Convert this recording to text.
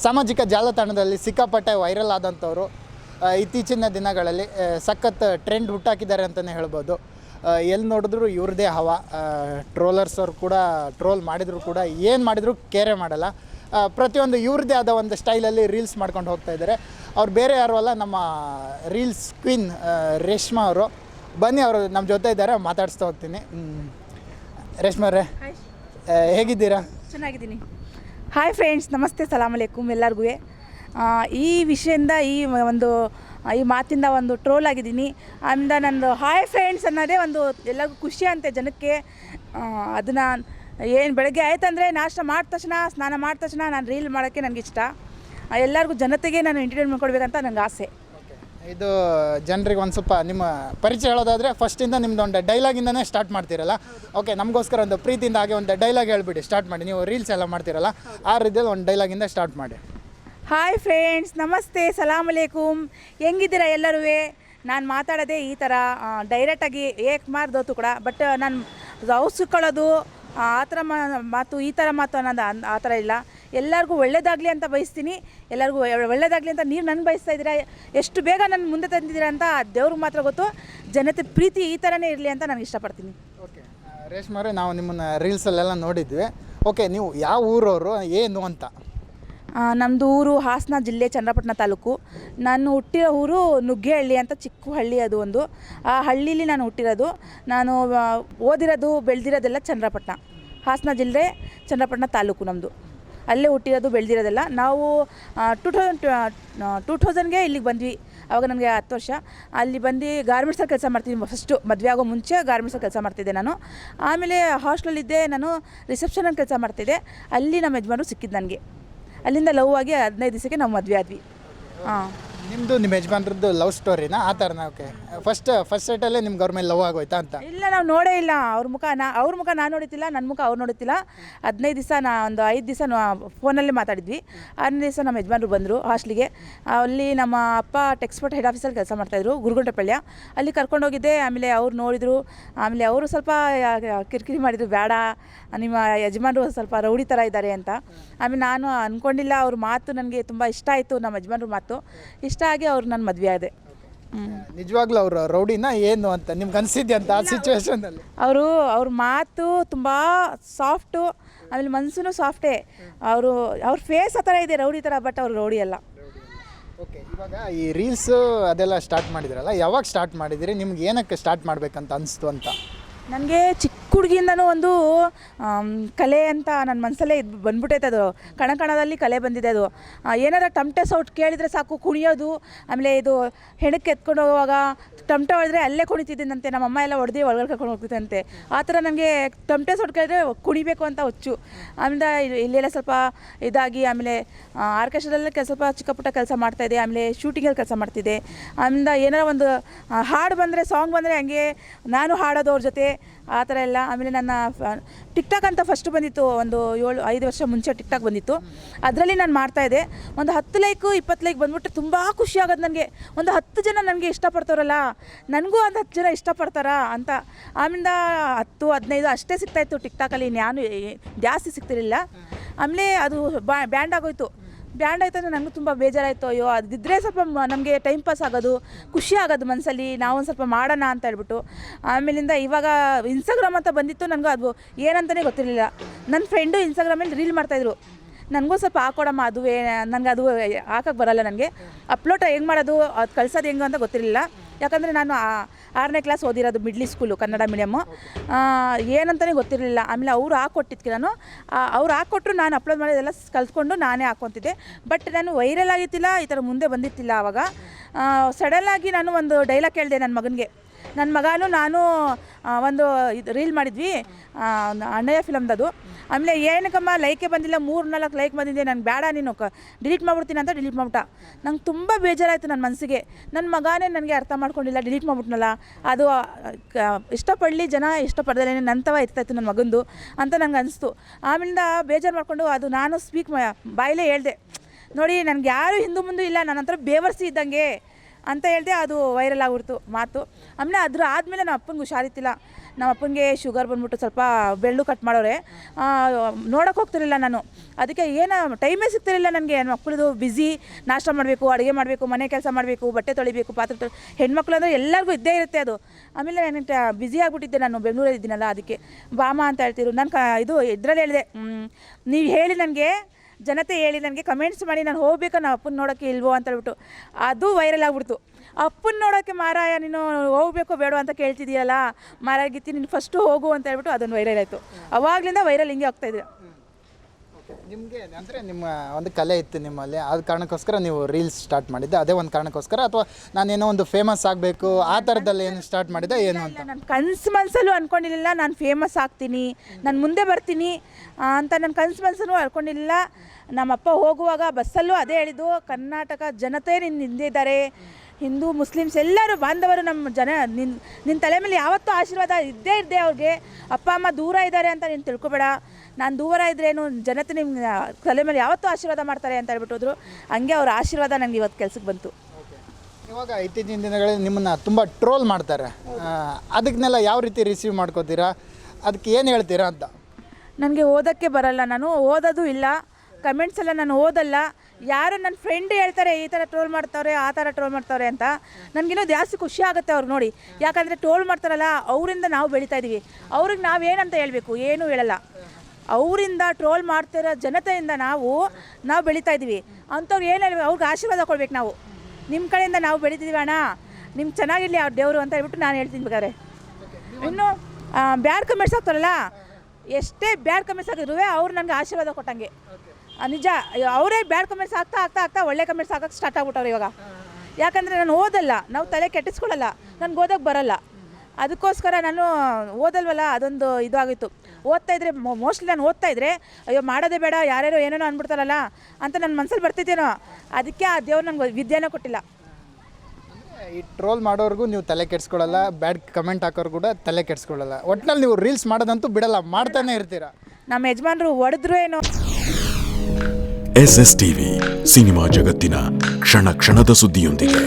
ಸಾಮಾಜಿಕ ಜಾಲತಾಣದಲ್ಲಿ ಸಿಕ್ಕಾಪಟ್ಟೆ ವೈರಲ್ ಆದಂಥವರು ಇತ್ತೀಚಿನ ದಿನಗಳಲ್ಲಿ ಸಖತ್ ಟ್ರೆಂಡ್ ಹುಟ್ಟಾಕಿದ್ದಾರೆ ಅಂತಲೇ ಹೇಳ್ಬೋದು. ಎಲ್ಲಿ ನೋಡಿದ್ರು ಇವ್ರದೇ ಹವ. ಟ್ರೋಲರ್ಸ್ ಅವ್ರು ಕೂಡ ಟ್ರೋಲ್ ಮಾಡಿದ್ರು ಕೂಡ ಏನು ಮಾಡಿದ್ರು ಕೇರೆ ಮಾಡಲ್ಲ. ಪ್ರತಿಯೊಂದು ಇವ್ರದ್ದೇ ಆದ ಒಂದು ಸ್ಟೈಲಲ್ಲಿ ರೀಲ್ಸ್ ಮಾಡ್ಕೊಂಡು ಹೋಗ್ತಾ ಇದ್ದಾರೆ. ಅವ್ರು ಬೇರೆ ಯಾರು ಅಲ್ಲ ನಮ್ಮ ರೀಲ್ಸ್ ಕ್ವೀನ್ ರೇಷ್ಮಾ ಅವರು. ಬನ್ನಿ ಅವರು ನಮ್ಮ ಜೊತೆ ಇದ್ದಾರೆ ಮಾತಾಡಿಸ್ತಾ ಹೋಗ್ತೀನಿ. ರೇಷ್ಮಾ ಅವರೇ ಹೇಗಿದ್ದೀರಾ? ಚೆನ್ನಾಗಿದ್ದೀನಿ. ಹಾಯ್ ಫ್ರೆಂಡ್ಸ್ ನಮಸ್ತೆ, ಸಲಾಮ್ ಅಲೈಕುಮ್ ಎಲ್ಲರಿಗೂ ಈ ವಿಷಯದಿಂದ ಈ ಒಂದು, ಈ ಮಾತಿಂದ ಒಂದು ಟ್ರೋಲ್ ಆಗಿದ್ದೀನಿ. ಅಂದ ನಂದು ಹಾಯ್ ಫ್ರೆಂಡ್ಸ್ ಅನ್ನೋದೇ ಒಂದು ಎಲ್ಲರಿಗೂ ಖುಷಿ ಅಂತೆ ಜನಕ್ಕೆ. ಅದನ್ನು ಏನು ಬೆಳಗ್ಗೆ ಆಯ್ತಂದರೆ ನಾಷ್ಟ ಮಾಡಿದ ತಕ್ಷಣ, ಸ್ನಾನ ಮಾಡಿದ ತಕ್ಷಣ ನಾನು ರೀಲ್ ಮಾಡೋಕ್ಕೆ ನನಗಿಷ್ಟ ಎಲ್ಲರಿಗೂ ಜನತೆಗೆ ನಾನು ಎಂಟರ್ಟೈನ್ಮೆಂಟ್ ಕೊಡಬೇಕಂತ ನನಗೆ ಆಸೆ. ಇದು ಜನರಿಗೆ ಒಂದು ಸ್ವಲ್ಪ ನಿಮ್ಮ ಪರಿಚಯ ಹೇಳೋದಾದರೆ ಫಸ್ಟಿಂದ ನಿಮ್ದು ಒಂದು ಡೈಲಾಗಿಂದನೇ ಸ್ಟಾರ್ಟ್ ಮಾಡ್ತೀರಲ್ಲ? ಓಕೆ ನಮಗೋಸ್ಕರ ಒಂದು ಪ್ರೀತಿಯಿಂದ ಹಾಗೆ ಒಂದು ಡೈಲಾಗ್ ಹೇಳ್ಬಿಡಿ ಸ್ಟಾರ್ಟ್ ಮಾಡಿ. ನೀವು ರೀಲ್ಸ್ ಎಲ್ಲ ಮಾಡ್ತೀರಲ್ಲ, ಆ ರೀತಿಯಲ್ಲಿ ಒಂದು ಡೈಲಾಗಿಂದ ಸ್ಟಾರ್ಟ್ ಮಾಡಿ. ಹಾಯ್ ಫ್ರೆಂಡ್ಸ್ ನಮಸ್ತೆ ಸಲಾಮ್ ಅಲೇಕುಮ್. ಹೆಂಗಿದ್ದೀರಾ ಎಲ್ಲರೂ ನಾನು ಮಾತಾಡೋದೇ ಈ ಥರ ಡೈರೆಕ್ಟಾಗಿ ಏಕ್ ಮಾರ್ದೋತು ಕೂಡ. ಬಟ್ ನಾನು ಔಸಿಕೊಳ್ಳೋದು ಆ ಥರ ಮಾತು ಈ ಥರ ಮಾತು ಅನ್ನೋದು ಅನ್- ಆ ಥರ ಇಲ್ಲ. ಎಲ್ಲರಿಗೂ ಒಳ್ಳೇದಾಗಲಿ ಅಂತ ಬಯಸ್ತೀನಿ. ಎಲ್ಲರಿಗೂ ಒಳ್ಳೇದಾಗಲಿ ಅಂತ ನೀವು ನನ್ನ ಬಯಸ್ತಾ ಇದ್ದೀರಾ? ಎಷ್ಟು ಬೇಗ ನನ್ನ ಮುಂದೆ ತಂದಿದ್ದೀರಾ ಅಂತ ದೇವ್ರಿಗೆ ಮಾತ್ರ ಗೊತ್ತು. ಜನತೆ ಪ್ರೀತಿ ಈ ಥರನೇ ಇರಲಿ ಅಂತ ನಾನು ಇಷ್ಟಪಡ್ತೀನಿ. ಓಕೆ. ರೇಷ್ಮಾರೆ ನಾವು ನಿಮ್ಮನ್ನು ರೀಲ್ಸಲ್ಲೆಲ್ಲ ನೋಡಿದ್ವಿ. ಓಕೆ ನೀವು ಯಾವ ಊರವರು ಏನು ಅಂತ? ನಮ್ಮದು ಊರು ಹಾಸನ ಜಿಲ್ಲೆ ಚಂದ್ರಪಟ್ಟಣ ತಾಲೂಕು. ನಾನು ಹುಟ್ಟಿರೋ ಊರು ನುಗ್ಗೆಹಳ್ಳಿ ಅಂತ ಚಿಕ್ಕ ಹಳ್ಳಿ ಅದು ಒಂದು. ಆ ಹಳ್ಳೀಲಿ ನಾನು ಹುಟ್ಟಿರೋದು. ನಾನು ಓದಿರೋದು ಬೆಳೆದಿರೋದೆಲ್ಲ ಚಂದ್ರಪಟ್ಟಣ. ಹಾಸನ ಜಿಲ್ಲೆ ಚಂದ್ರಪಟ್ಟಣ ತಾಲೂಕು ನಮ್ಮದು ಅಲ್ಲೇ ಹುಟ್ಟಿರೋದು ಬೆಳೆದಿರೋದೆಲ್ಲ ನಾವು ಟೂ ಥೌಸಂಡ್ ಟೂ ಥೌಸಂಡ್ಗೆ ಇಲ್ಲಿಗೆ ಬಂದ್ವಿ. ಆವಾಗ ನನಗೆ ಹತ್ತು ವರ್ಷ. ಅಲ್ಲಿ ಬಂದು ಗಾರ್ಮೆಂಟ್ಸಲ್ಲಿ ಕೆಲಸ ಮಾಡ್ತೀನಿ ಫಸ್ಟು ಮದುವೆ ಆಗೋ ಮುಂಚೆ ಗಾರ್ಮೆಂಟ್ಸಲ್ಲಿ ಕೆಲಸ ಮಾಡ್ತಿದ್ದೆ ನಾನು. ಆಮೇಲೆ ಹಾಸ್ಟೆಲಲ್ಲಿದ್ದೆ ನಾನು ರಿಸೆಪ್ಷನಲ್ಲಿ ಕೆಲಸ ಮಾಡ್ತಿದ್ದೆ. ಅಲ್ಲಿ ನಮ್ಮ ಯಜಮಾನರು ಸಿಕ್ಕಿದ್ದು ನನಗೆ. ಅಲ್ಲಿಂದ ಲವ್ ಆಗಿ ಹದಿನೈದು ದಿವಸಕ್ಕೆ ನಾವು ಮದುವೆ ಆದ್ವಿ. ಹಾಂ ನಿಮ್ಮದು ನಿಮ್ಮ ಯಜಮಾನ್ರದ್ದು ಲವ್ ಸ್ಟೋರಿನಾ ಆ ಥರನ ಓಕೆ ಫಸ್ಟ್ ಫಸ್ಟ್ ಸೆಟಲ್ಲೇ ನಿಮ್ಗೆ ಅವ್ರ ಮೇಲೆ ಲವ್ ಆಗೋಯ್ತಾ ಅಂತ? ಇಲ್ಲ, ನಾವು ನೋಡೇ ಇಲ್ಲ. ಅವ್ರ ಮುಖ ನಾ, ಅವ್ರ ಮುಖ ನಾನು ನೋಡುತ್ತಿಲ್ಲ ನನ್ನ ಮುಖ ಅವ್ರು ನೋಡುತ್ತಿಲ್ಲ ಹದಿನೈದು ದಿವಸ ನಾ, ಒಂದು ಐದು ದಿವಸ ಫೋನಲ್ಲೇ ಮಾತಾಡಿದ್ವಿ. ಹದಿನೈದು ದಿವಸ ನಮ್ಮ ಯಜಮಾನ್ರು ಬಂದರು ಹಾಸ್ಟ್ಲಿಗೆ ಅಲ್ಲಿ ನಮ್ಮ ಅಪ್ಪ ಟೆಕ್ಸ್ಪೋರ್ಟ್ ಹೆಡ್ ಆಫೀಸಲ್ಲಿ ಕೆಲಸ ಮಾಡ್ತಾಯಿದ್ರು ಗುರುಗುಂಟೆಪಳ್ಯ. ಅಲ್ಲಿ ಕರ್ಕೊಂಡೋಗಿದ್ದೆ ಆಮೇಲೆ ಅವ್ರು ನೋಡಿದರು. ಆಮೇಲೆ ಅವರು ಸ್ವಲ್ಪ ಕಿರಿಕಿರಿ ಮಾಡಿದರು ಬೇಡ ನಿಮ್ಮ ಯಜಮಾನರು ಸ್ವಲ್ಪ ರೌಡಿ ಥರ ಇದ್ದಾರೆ ಅಂತ. ಆಮೇಲೆ ನಾನು ಅಂದ್ಕೊಂಡಿಲ್ಲ ಅವ್ರ ಮಾತು ನನಗೆ ತುಂಬ ಇಷ್ಟ ಆಯಿತು, ನಮ್ಮ ಯಜಮಾನ್ರ ಮಾತು. ಇಷ್ಟ ಆಗಿ ಅವ್ರು ನನ್ನ ಮದುವೆ ಆದೆ. ನಿಜವಾಗ್ಲೂ ಅವರು ರೌಡಿನ ಏನು ಅಂತ ನಿಮ್ಗೆ ಅನಿಸಿದ್ಯಾ ಅಂತ ಆ ಸಿಚುವೇಶನಲ್ಲಿ ಅವರು ಅವ್ರ ಮಾತು ತುಂಬ ಸಾಫ್ಟು ಆಮೇಲೆ ಮನಸ್ಸೂ ಸಾಫ್ಟೇ ಅವರು ಅವ್ರ ಫೇಸ್ ಆ ಥರ ಇದೆ ರೌಡಿ ಥರ ಬಟ್ ಅವ್ರು ರೌಡಿ ಅಲ್ಲ. ಓಕೆ ಇವಾಗ ಈ ರೀಲ್ಸು ಅದೆಲ್ಲ ಸ್ಟಾರ್ಟ್ ಮಾಡಿದ್ರಲ್ಲ ಯಾವಾಗ ಸ್ಟಾರ್ಟ್ ಮಾಡಿದಿರಿ? ನಿಮ್ಗೆ ಏನಕ್ಕೆ ಸ್ಟಾರ್ಟ್ ಮಾಡ್ಬೇಕಂತ ಅನಿಸ್ತು ಅಂತ? ನನಗೆ ಚಿಕ್ಕ ಹುಡುಗಿಯಿಂದನೂ ಒಂದು ಕಲೆ ಅಂತ ನನ್ನ ಮನಸ್ಸಲ್ಲೇ ಇದು ಬಂದ್ಬಿಟ್ಟೈತೆ ಅದು. ಕಣಕಣದಲ್ಲಿ ಕಲೆ ಬಂದಿದೆ ಅದು. ಏನಾರ ಟಮಟೆ ಸೌಟ್ ಕೇಳಿದರೆ ಸಾಕು, ಕುಣಿಯೋದು, ಆಮೇಲೆ ಇದು ಹೆಣಕ್ಕೆ ಎತ್ಕೊಂಡು ಹೋಗುವಾಗ ಟಮಟೆ ಹೊಡೆದ್ರೆ ಅಲ್ಲೇ ಕುಣಿತಿದ್ದೀನಂತೆ, ನಮ್ಮ ಅಮ್ಮ ಎಲ್ಲ ಹೊಡೆದು ಒಳಗಡೆ ಕರ್ಕೊಂಡು ಹೋಗ್ತಿದ್ದಂತೆ ಆ ಥರ ನನಗೆ ಟಮಟೆ ಸೌಟ್ ಕೇಳಿದ್ರೆ ಕುಣಿಬೇಕು ಅಂತ ಹುಚ್ಚು. ಆಮೇಲೆ ಇಲ್ಲಿ- ಇಲ್ಲೆಲ್ಲ ಸ್ವಲ್ಪ ಇದಾಗಿ, ಆಮೇಲೆ ಆರ್ಕೆಸ್ಟ್ರಾದಲ್ಲೇ ಸ್ವಲ್ಪ ಚಿಕ್ಕ ಪುಟ್ಟ ಕೆಲಸ ಮಾಡ್ತಾಯಿದ್ದೆ ಆಮೇಲೆ ಶೂಟಿಂಗಲ್ಲಿ ಕೆಲಸ ಮಾಡ್ತಿದ್ದೆ. ಆಮೇಲೆ ಏನಾರ ಒಂದು ಹಾಡು ಬಂದರೆ, ಸಾಂಗ್ ಬಂದರೆ ಹಂಗೆ ನಾನು ಹಾಡೋದು ಅವ್ರ ಜೊತೆ ಆ ಥರ ಎಲ್ಲ. ಆಮೇಲೆ ನನ್ನ ಟಿಕ್ಟಾಕ್ ಅಂತ ಫಸ್ಟ್ ಬಂದಿತ್ತು, ಒಂದು ಏಳು, ಐದು ವರ್ಷ ಮುಂಚೆ ಟಿಕ್ಟಾಕ್ ಬಂದಿತ್ತು. ಅದರಲ್ಲಿ ನಾನು ಮಾಡ್ತಾಯಿದ್ದೆ ಒಂದು ಹತ್ತು ಲೈಕು ಇಪ್ಪತ್ತು ಲೈಕ್ ಬಂದ್ಬಿಟ್ಟು ತುಂಬ ಖುಷಿ ಆಗೋದು ನನಗೆ ಒಂದು ಹತ್ತು ಜನ ನನಗೆ ಇಷ್ಟಪಡ್ತಾರಲ್ಲ. ನನಗೂ ಒಂದು ಹತ್ತು ಜನ ಇಷ್ಟಪಡ್ತಾರಾ ಅಂತ. ಆಮೇಲಿಂದ ಹತ್ತು, ಹದಿನೈದು ಅಷ್ಟೇ ಸಿಗ್ತಾಯಿತ್ತು ಟಿಕ್ಟಾಕಲ್ಲಿ ನಾನು ಜಾಸ್ತಿ ಸಿಗ್ತಿರಲಿಲ್ಲ. ಆಮೇಲೆ ಅದು ಬ್ಯಾಂಡ್ ಆಗೋಯ್ತು. ಬ್ಯಾಂಡ್ ಆಯ್ತು ಅಂದರೆ ನನಗೂ ತುಂಬ ಬೇಜಾರಾಯಿತು. ಅಯ್ಯೋ ಅದಿದ್ದರೆ ಸ್ವಲ್ಪ ನಮಗೆ ಟೈಮ್ ಪಾಸ್ ಆಗೋದು, ಖುಷಿ ಆಗೋದು ಮನಸ್ಸಲ್ಲಿ ನಾವು ಒಂದು ಸ್ವಲ್ಪ ಮಾಡೋಣ ಅಂತ ಹೇಳ್ಬಿಟ್ಟು. ಆಮೇಲಿಂದ ಇವಾಗ ಇನ್ಸ್ಟಾಗ್ರಾಮ್ ಅಂತ ಬಂದಿತ್ತು, ನನಗೂ ಅದು ಏನಂತಲೇ ಗೊತ್ತಿರಲಿಲ್ಲ. ನನ್ನ ಫ್ರೆಂಡು ಇನ್ಸ್ಟಾಗ್ರಾಮಲ್ಲಿ ರೀಲ್ ಮಾಡ್ತಾಯಿದ್ರು ನನಗೂ ಸ್ವಲ್ಪ ಹಾಕೊಡಮ್ಮ, ಅದುವೇ, ನನಗೆ ಅದು ಹಾಕಕ್ಕೆ ಬರಲ್ಲ ನನಗೆ. ಅಪ್ಲೋಡ್ ಹೆಂಗೆ ಮಾಡೋದು, ಅದು ಕಳ್ಸೋದು ಹೆಂಗೆ ಅಂತ ಗೊತ್ತಿರಲಿಲ್ಲ. ಯಾಕಂದರೆ ನಾನು ಆರನೇ ಕ್ಲಾಸ್ ಓದಿರೋದು ಮಿಡ್ಲಿ ಸ್ಕೂಲು ಕನ್ನಡ ಮೀಡಿಯಮ್ಮು ಏನಂತಲೇ ಗೊತ್ತಿರಲಿಲ್ಲ. ಆಮೇಲೆ ಅವರು ಹಾಕೊಟ್ಟಿದ್ಕೆ ನಾನು. ಅವ್ರು ಹಾಕ್ಕೊಟ್ರು ನಾನು ಅಪ್ಲೋಡ್ ಮಾಡೋದೆಲ್ಲ ಕಲ್ತ್ಕೊಂಡು ನಾನೇ ಹಾಕ್ಕೊತಿದ್ದೆ ಬಟ್ ನಾನು ವೈರಲ್ ಆಗಿತ್ತಿಲ್ಲ, ಈ ಥರ ಮುಂದೆ ಬಂದಿತ್ತಿಲ್ಲ ಆವಾಗ ಸಡನ್ನಾಗಿ ನಾನು ಒಂದು ಡೈಲಾಗ್ ಹೇಳಿದೆ ನನ್ನ ಮಗನಿಗೆ. ನನ್ನ ಮಗನೂ ನಾನು ಒಂದು ಇದು ರೀಲ್ ಮಾಡಿದ್ವಿ ಅಣ್ಣಯ್ಯ ಫಿಲಮ್ದದು. ಆಮೇಲೆ ಏನಕ್ಕಮ್ಮ ಲೈಕೆ ಬಂದಿಲ್ಲ ಮೂರು ನಾಲ್ಕು ಲೈಕ್ ಬಂದಿದೆ, ನಂಗೆ ಬೇಡ ನೀನು, ಕ ಡಿಲೀಟ್ ಮಾಡ್ಬಿಡ್ತೀನಿ ಅಂತ ಡಿಲೀಟ್ ಮಾಡ್ಬಿಟ್ಟ. ನಂಗೆ ತುಂಬ ಬೇಜಾರಾಯಿತು ನನ್ನ ಮನಸ್ಸಿಗೆ ನನ್ನ ಮಗನೇ ನನಗೆ ಅರ್ಥ ಮಾಡ್ಕೊಂಡಿಲ್ಲ ಡಿಲೀಟ್ ಮಾಡ್ಬಿಟ್ನಲ್ಲ. ಅದು ಇಷ್ಟಪಡಲಿ ಜನ ಇಷ್ಟಪಡ್ದಲೇ ನಂತವ ಇರ್ತಾಯಿತ್ತು ನನ್ನ ಮಗಂದು ಅಂತ ನಂಗೆ ಅನಿಸ್ತು. ಆಮೇಲಿಂದ ಬೇಜಾರು ಮಾಡಿಕೊಂಡು ಅದು ನಾನು ಸ್ಪೀಕ್ ಬಾಯಲ್ಲೇ ಹೇಳ್ದೆ. ನೋಡಿ, ನನಗೆ ಯಾರು ಹಿಂದೂ ಮುಂದೆ ಇಲ್ಲ ನನ್ನ ಹತ್ರ ಬೇವರ್ಸಿ ಇದ್ದಂಗೆ. ಅಂತ ಹೇಳಿದೆ ಅದು ವೈರಲ್ ಆಗಿಬಿಡ್ತು ಮಾತು. ಆಮೇಲೆ ಅದ್ರ ಆದಮೇಲೆ ನಮ್ಮ ಅಪ್ಪಂಗೆ ಹುಷಾರಿತ್ತಿಲ್ಲ ನಮ್ಮ ಅಪ್ಪನಿಗೆ ಶುಗರ್ ಬಂದ್ಬಿಟ್ಟು ಸ್ವಲ್ಪ ಬೆಳ್ಳು ಕಟ್ ಮಾಡೋರೆ. ನೋಡೋಕೆ ಹೋಗ್ತಿರಲಿಲ್ಲ ನಾನು. ಅದಕ್ಕೆ ಏನು ಟೈಮೇ ಸಿಗ್ತಿರಲಿಲ್ಲ ನನಗೆ. ಮಕ್ಕಳದು ಬ್ಯುಸಿ ನಾಷ್ಟ ಮಾಡಬೇಕು, ಅಡುಗೆ ಮಾಡಬೇಕು, ಮನೆ ಕೆಲಸ ಮಾಡಬೇಕು, ಬಟ್ಟೆ ತೊಳಿಬೇಕು, ಪಾತ್ರೆ ತೊಳಿ, ಹೆಣ್ಮಕ್ಳು ಅಂದರೆ ಎಲ್ಲರಿಗೂ ಇದ್ದೇ ಇರುತ್ತೆ ಅದು. ಆಮೇಲೆ ನನಗೆ ಬ್ಯುಸಿ ಆಗಿಬಿಟ್ಟಿದ್ದೆ ನಾನು ಬೆಂಗಳೂರಲ್ಲಿ ಇದ್ದೀನಲ್ಲ ಅದಕ್ಕೆ. ಬಾಮ ಅಂತ ಹೇಳ್ತಿರು ನಾನು ಕ, ಇದು ಇದರಲ್ಲಿ ಹೇಳಿದೆ ನೀವು ಹೇಳಿ ನನಗೆ ಜನತೆ ಹೇಳಿ ನನಗೆ ಕಮೆಂಟ್ಸ್ ಮಾಡಿ, ನಾನು ಹೋಗ್ಬೇಕಾ, ನಾನು ಅಪ್ಪನ ನೋಡೋಕ್ಕೆ ಇಲ್ವೋ ಅಂತ ಹೇಳ್ಬಿಟ್ಟು ಅದು ವೈರಲ್ ಆಗ್ಬಿಡ್ತು. ಅಪ್ಪನ ನೋಡೋಕ್ಕೆ ಮಾರಾಯ, ನೀನು ಹೋಗ್ಬೇಕೋ ಬೇಡೋ ಅಂತ ಕೇಳ್ತಿದ್ದೀಯಲ್ಲ, ಮಾರಾಯ ಗಿತ್ತಿ ನೀನು ಫಸ್ಟು ಹೋಗು ಅಂತ ಹೇಳ್ಬಿಟ್ಟು ಅದೊಂದು ವೈರಲ್ ಆಯಿತು. ಅವಾಗಲಿಂದ ವೈರಲ್ ಹಿಂಗೆ ಆಗ್ತಾಯಿದೆ ನಿಮಗೆ ಅಂದರೆ ನಿಮ್ಮ ಒಂದು ಕಲೆ ಇತ್ತು ನಿಮ್ಮಲ್ಲಿ ಆದ ಕಾರಣಕ್ಕೋಸ್ಕರ ನೀವು ರೀಲ್ಸ್ ಸ್ಟಾರ್ಟ್ ಮಾಡಿದ್ದೆ ಅದೇ ಒಂದು ಕಾರಣಕ್ಕೋಸ್ಕರ? ಅಥವಾ ನಾನೇನೋ ಒಂದು ಫೇಮಸ್ ಆಗಬೇಕು ಆ ಥರದಲ್ಲಿ ಏನು ಸ್ಟಾರ್ಟ್ ಮಾಡಿದ್ದೆ ಏನು ಅಂತ? ನಾನು ಕನ್ಸು ಮನಸ್ಸಲ್ಲೂ ಅಂದ್ಕೊಂಡಿರಲಿಲ್ಲ ನಾನು ಫೇಮಸ್ ಆಗ್ತೀನಿ ನಾನು ಮುಂದೆ ಬರ್ತೀನಿ ಅಂತ ನನ್ನ ಕನ್ಸು ಮನಸ್ಸನ್ನು ಅನ್ಕೊಂಡಿರಲಿಲ್ಲ. ನಮ್ಮಪ್ಪ ಹೋಗುವಾಗ ಬಸ್ಸಲ್ಲೂ ಅದೇ ಹೇಳಿದ್ದು ಕರ್ನಾಟಕ ಜನತೆ ನಿನ್ನ ಹಿಂದೆ ಇದ್ದಾರೆ ಹಿಂದೂ ಮುಸ್ಲಿಮ್ಸ್ ಎಲ್ಲರೂ ಬಾಂಧವರು ನಮ್ಮ ಜನ ನಿನ್ನ ನಿನ್ನ ತಲೆ ಮೇಲೆ ಯಾವತ್ತೂ ಆಶೀರ್ವಾದ ಇದ್ದೇ ಇದ್ದೆ ಅವ್ರಿಗೆ ಅಪ್ಪ ಅಮ್ಮ ದೂರ ಇದ್ದಾರೆ ಅಂತ ನೀನು ತಿಳ್ಕೊಬೇಡ. ನಾನು ದೂರ ಇದ್ರೇನು ಜನತೆ ನಿಮ್ಮ ತಲೆ ಮೇಲೆ ಯಾವತ್ತೂ ಆಶೀರ್ವಾದ ಮಾಡ್ತಾರೆ ಅಂತ ಹೇಳ್ಬಿಟ್ಟು ಹೋದ್ರು. ಹಂಗೆ ಅವ್ರ ಆಶೀರ್ವಾದ ನನಗೆ ಇವತ್ತು ಕೆಲ್ಸಕ್ಕೆ ಬಂತು. ಇವಾಗ ಇತ್ತೀಚಿನ ದಿನಗಳಲ್ಲಿ ನಿಮ್ಮನ್ನು ತುಂಬ ಟ್ರೋಲ್ ಮಾಡ್ತಾರೆ. ಅದಕ್ಕನ್ನೆಲ್ಲ ಅದಕ್ಕೆಲ್ಲ ಯಾವ ರೀತಿ ರಿಸೀವ್ ಮಾಡ್ಕೋತೀರಾ? ಅದಕ್ಕೆ ಏನು ಹೇಳ್ತೀರಾ ಅಂತ? ನನಗೆ ಓದೋಕ್ಕೆ ಬರಲ್ಲ. ನಾನು ಓದೋದು ಇಲ್ಲ. ಕಮೆಂಟ್ಸ್ ಎಲ್ಲ ನಾನು ಓದಲ್ಲ. ಯಾರು ನನ್ನ ಫ್ರೆಂಡ್ ಹೇಳ್ತಾರೆ ಈ ಥರ ಟ್ರೋಲ್ ಮಾಡ್ತಾವ್ರೆ ಆ ಥರ ಟ್ರೋಲ್ ಮಾಡ್ತಾವ್ರೆ ಅಂತ. ನನಗಿನ್ನೂ ಜಾಸ್ತಿ ಖುಷಿ ಆಗುತ್ತೆ ಅವ್ರು ನೋಡಿ. ಯಾಕಂದರೆ ಟ್ರೋಲ್ ಮಾಡ್ತಾರಲ್ಲ ಅವರಿಂದ ನಾವು ಬೆಳೀತಾ ಇದ್ದೀವಿ ಅವ್ರಿಗೆ ನಾವೇನಂತ ಹೇಳಬೇಕು? ಏನೂ ಹೇಳಲ್ಲ. ಅವರಿಂದ ಟ್ರೋಲ್ ಮಾಡ್ತಿರೋ ಜನತೆಯಿಂದ ನಾವು ನಾವು ಬೆಳೀತಾ ಇದ್ದೀವಿ. ಅಂಥವ್ರು ಏನು ಹೇಳಿ ಅವ್ರಿಗೆ ಆಶೀರ್ವಾದ ಕೊಡ್ಬೇಕು ನಾವು. ನಿಮ್ಮ ಕಡೆಯಿಂದ ನಾವು ಬೆಳೀತಿದ್ದೀವಿ ಅಣ್ಣ. ನಿಮ್ಗೆ ಚೆನ್ನಾಗಿರಲಿ ಅವ್ರ ದೇವರು ಅಂತ ಹೇಳ್ಬಿಟ್ಟು ನಾನು ಹೇಳ್ತೀನಿ ಬೇಕಾದ್ರೆ ಇನ್ನು ಬ್ಯಾಡ್ ಕಮೆಂಟ್ಸ್ ಆಗ್ತಾರಲ್ಲ ಎಷ್ಟೇ ಬ್ಯಾಡ್ ಕಮೆಂಟ್ಸ್ ಆಗಿದ್ರು ಅವ್ರು ನನಗೆ ಆಶೀರ್ವಾದ ಕೊಟ್ಟಂಗೆ. ನಿಜ, ಅವರೇ ಬ್ಯಾಡ್ ಕಮೆಂಟ್ಸ್ ಆಗ್ತಾ ಆಗ್ತಾ ಆಗ್ತಾ ಒಳ್ಳೆ ಕಮೆಂಟ್ಸ್ ಹಾಕಕ್ಕೆ ಸ್ಟಾರ್ಟ್ ಆಗ್ಬಿಟ್ಟವ್ರು ಇವಾಗ. ಯಾಕಂದರೆ ನಾನು ಓದಲ್ಲ, ನಾವು ತಲೆ ಕೆಟ್ಟಿಸ್ಕೊಳ್ಳಲ್ಲ, ನನಗೆ ಓದೋಕ್ಕೆ ಬರಲ್ಲ. ಅದಕ್ಕೋಸ್ಕರ ನಾನು ಓದಲ್ವಲ್ಲ, ಅದೊಂದು ಇದಾಗಿತ್ತು ಓದ್ತಾ ಇದ್ರೆ ಮೋಸ್ಟ್ಲಿ ನಾನು ಓದ್ತಾ ಇದ್ರೆ ಅಯ್ಯೋ ಮಾಡೋದೇ ಬೇಡ ಯಾರ್ಯಾರೋ ಏನೇನೋ ಅಂದ್ಬಿಡ್ತಾರಲ್ಲ ಅಂತ ನನ್ನ ಮನಸ್ಸಲ್ಲಿ ಬರ್ತಿದ್ದೇನೋ ಅದಕ್ಕೆ ಆ ದೇವ್ರು ನನಗೆ ವಿದ್ಯೆನೇ ಕೊಟ್ಟಿಲ್ಲ. ಈ ಟ್ರೋಲ್ ಮಾಡೋರ್ಗೂ ನೀವು ತಲೆ ಕೆಡ್ಸ್ಕೊಳ್ಳಲ್ಲ ಬ್ಯಾಡ್ ಕಮೆಂಟ್ ಹಾಕೋರು ಕೂಡ ತಲೆ ಕೆಡ್ಸ್ಕೊಳ್ಳಲ್ಲ ಒಟ್ನಲ್ಲಿ ನೀವು ರೀಲ್ಸ್ ಮಾಡೋದಂತೂ ಬಿಡಲ್ಲ ಮಾಡ್ತಾನೆ ಇರ್ತೀರಾ? ನಮ್ಮ ಯಜಮಾನ್ರು ಹೊಡೆದ್ರು ಏನೋ. ಎಸ್ ಎಸ್ ಟಿವಿ ಸಿನಿಮಾ ಜಗತ್ತಿನ ಕ್ಷಣ ಕ್ಷಣದ ಸುದ್ದಿಯೊಂದಿಗೆ.